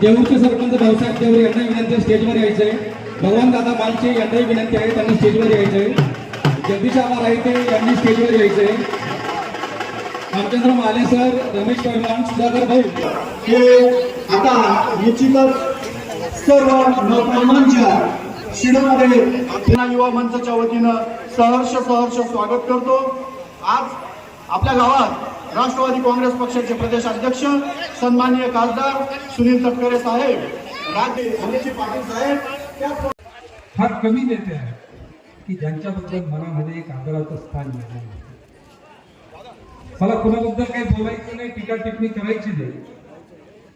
विनंती सरपंच भाऊसाहेब देऊर यांना विनंती आहे स्टेजवर आहे. भगवान दादा मालचे यांनाही विनंती आहे त्यांना स्टेजवर यायचंय जगदीश आबा राहते यांनी स्टेजवर यायचंय रामचंद्र माले सर रमेश पैलवान सुधाकर भाऊ. हे आता निश्चितच सर्व नौकामांच्या शिडमध्ये युवा मंचच्या वतीनं सहर्ष सहर्ष स्वागत करतो. आज आपल्या गावात राष्ट्रवादी काँग्रेस पक्षाचे प्रदेशाध्यक्ष सन्माननीय खासदार सुनील तटकरे साहेब राज्य धनेशी पाटील साहेब फार कमी नेते आहेत की ज्यांच्याबद्दल मनामध्ये एक आदराचं स्थान निर्माण मला कुणाबद्दल काही बोलायचं नाही टीका टिप्पणी करायची नाही.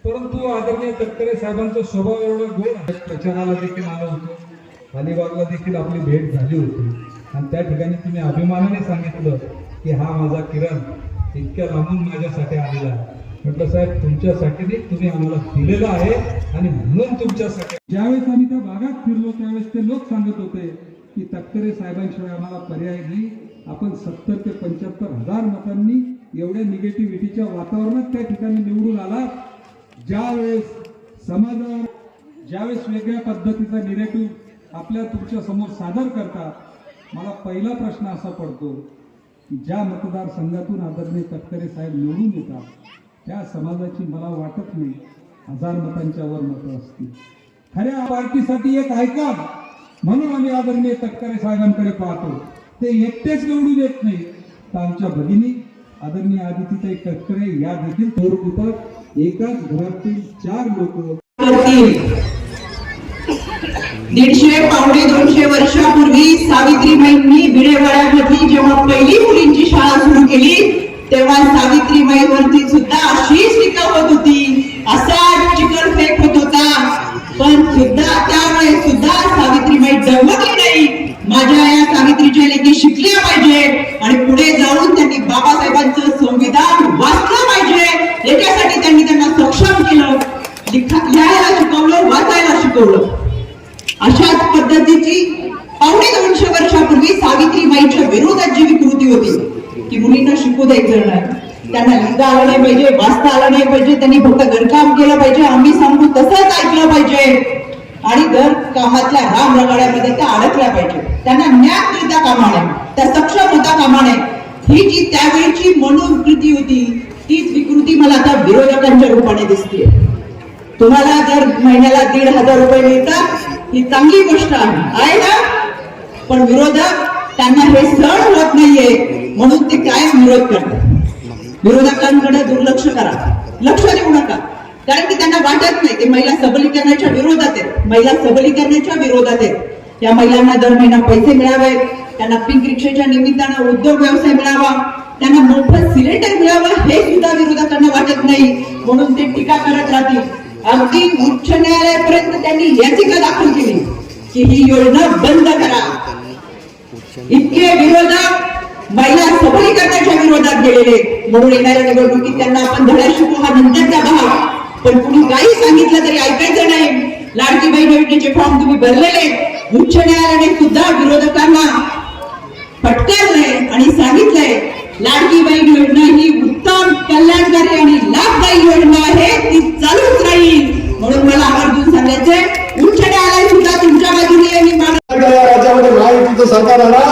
परंतु आदरणीय तटकरे साहेबांचा स्वभाव एवढा गोड आहे. प्रचाराला देखील आलं होतं अलिबागला देखील आपली भेट झाली होती. आणि त्या ठिकाणी तुम्ही अभिमानाने सांगितलं की हा माझा किरण इतक्या लांबून माझ्यासाठी आलेला आहे म्हटलं साहेब तुमच्यासाठी नाही तुम्ही आम्हाला दिलेलं आहे आणि म्हणून तुमच्यासाठी ज्यावेळेस आम्ही त्या भागात फिरलो त्यावेळेस ते लोक सांगत होते की तटकरे साहेबांशिवाय आम्हाला पर्याय नाही. आपण सत्तर ते पंच्याहत्तर हजार मतांनी एवढ्या निगेटिव्हिटीच्या वातावरणात त्या ठिकाणी निवडून आला ज्यावेळेस समाजावर ज्यावेळेस वेगळ्या पद्धतीचा निगेटिव्ह आपल्या तुमच्यासमोर सादर करतात मला पहिला प्रश्न असा पडतो की ज्या मतदारसंघातून आदरणीय तटकरे साहेब निवडून येतात त्या समाजाची मला वाटत नाही हजार मतांच्या वर मतं असतील. खऱ्या पार्टीसाठी एक ऐका म्हणून आम्ही आदरणीय तटकरे साहेबांकडे पाहतो. ते एकटेच निवडून येत नाही तर आमच्या भगिनी आदरणीय आदितीताई तटकरे या देखील थोर एकाच घरातील चार लोक करतील. दीडशे पावणे दोनशे वर्षापूर्वी सावित्रीबाईंनी भिडेवाड्यामध्ये जेव्हा पहिली मुलींची शाळा सुरू केली तेव्हा सावित्रीबाईवरती सुद्धा अशीच टीका होत होती. असा चिकन फेक होत होता. पण सुद्धा त्यामुळे सुद्धा सावित्रीबाई डगमगली नाही. माझ्या या सावित्रीच्या लेखी शिकल्या पाहिजे आणि पुढे जाऊन त्यांनी बाबासाहेबांचं संविधान वाचलं पाहिजे. याच्यासाठी त्यांनी त्यांना सक्षम केलं. लिखा- लिहायला वाचायला अशाच पद्धतीची पावणे दोनशे वर्षापूर्वी सावित्रीबाईच्या विरोधात जी विकृती होती की मुलींना शिकू द्यायचं नाही. त्यांना लिहिता आलं नाही पाहिजे वाचता आलं नाही पाहिजे त्यांनी फक्त घरकाम केलं पाहिजे आम्ही सांगू तसंच ऐकलं पाहिजे. आणि घर कामातल्या राम रगाड्यामध्ये त्या अडकल्या पाहिजे. त्यांना ज्ञान कामाने कामा नये त्या सक्षम होता कामा नये. ही जी त्यावेळीची मनोविकृती होती तीच विकृती मला आता विरोधकांच्या रूपाने दिसते तुम्हाला जर महिन्याला दीड हजार रुपये मिळतात ही चांगली गोष्ट आहे. ना? पण विरोधक त्यांना हे सण होत नाहीये. म्हणून ते कायम विरोध करतात. विरोधकांकडे दुर्लक्ष करा. लक्ष देऊ नका. कारण की त्यांना वाटत नाही ते महिला सबलीकरणाच्या विरोधात आहेत. महिला सबलीकरणाच्या विरोधात आहेत. या महिलांना दर महिना पैसे मिळावेत. त्यांना पिंक रिक्षेच्या निमित्तानं उद्योग व्यवसाय मिळावा. त्यांना मोफत सिलेंडर मिळावं हे सुद्धा विरोधकांना वाटत नाही. म्हणून ते टीका करत राहतील. अगदी उच्च न्यायालयापर्यंत त्यांनी याचिका दाखल केली की ही योजना बंद करा. इतके विरोधक महिला सबलीकरणाच्या विरोधात गेलेले म्हणून येणाऱ्या निवडणुकीत त्यांना आपण धडा शिकू हा नंतरचा भाग. पण कुणी काही सांगितलं तरी ऐकायचं नाही. लाडकी बहीण योजनेचे फॉर्म तुम्ही भरलेले उच्च न्यायालयाने सुद्धा विरोधकांना फटकारलंय आणि सांगितलंय लाडकी बहीण योजना ही उत्तम कल्याणकारी आणि लाभदायी योजना आहे. ती चालूच म्हणजे सांगायचंय उच्च न्यायालय सुद्धा तुमच्या बाजूने मी राज्यामध्ये महायुतीचं सरकार आला.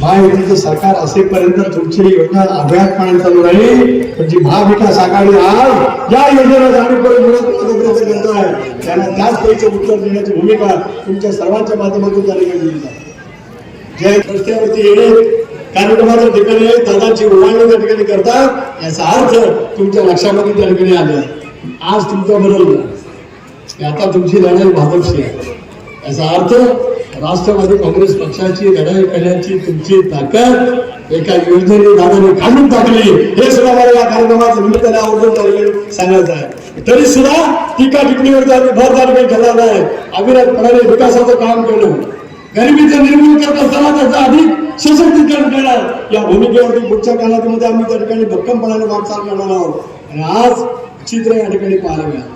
महायुतीचं सरकार असेपर्यंत तुमची योजना अभ्यासपणे चालू राहील पण म्हणजे जी महाविकास आघाडी आज या योजना जाणीवपूर्वक करत आहे? त्यांना त्याच पैसे उत्तर देण्याची भूमिका तुमच्या सर्वांच्या माध्यमातून झाली ठिकाणी दिली जाते जे रस्त्यावरती येणे कार्यक्रमाच्या ठिकाणी दादाची उभारणी त्या ठिकाणी करतात याचा अर्थ तुमच्या लक्षामध्ये त्या ठिकाणी आले आज तुमचं बदललं की आता तुमची लढाई भाजपशी आहे. याचा अर्थ राष्ट्रवादी काँग्रेस पक्षाची लढाई करण्याची तुमची ताकद एका योजनेने दादाने काढून टाकली. हे सुद्धा मला या कार्यक्रमाच्या निमित्ताने आवडून त्या सांगायचं आहे. तरी सुद्धा टीका टिप्पणीवरती आम्ही भर त्या केला ठेवला नाही अविरतपणाने विकासाचं काम केलं. गरिबीचं निर्मूलन करत असताना त्याचं अधिक सशक्तीकरण करणार. या भूमिकेवरती पुढच्या कालावधीमध्ये आम्ही त्या ठिकाणी भक्कमपणाने वाटचाल करणार आहोत. आणि आज चित्र या ठिकाणी पाहायला मिळालं.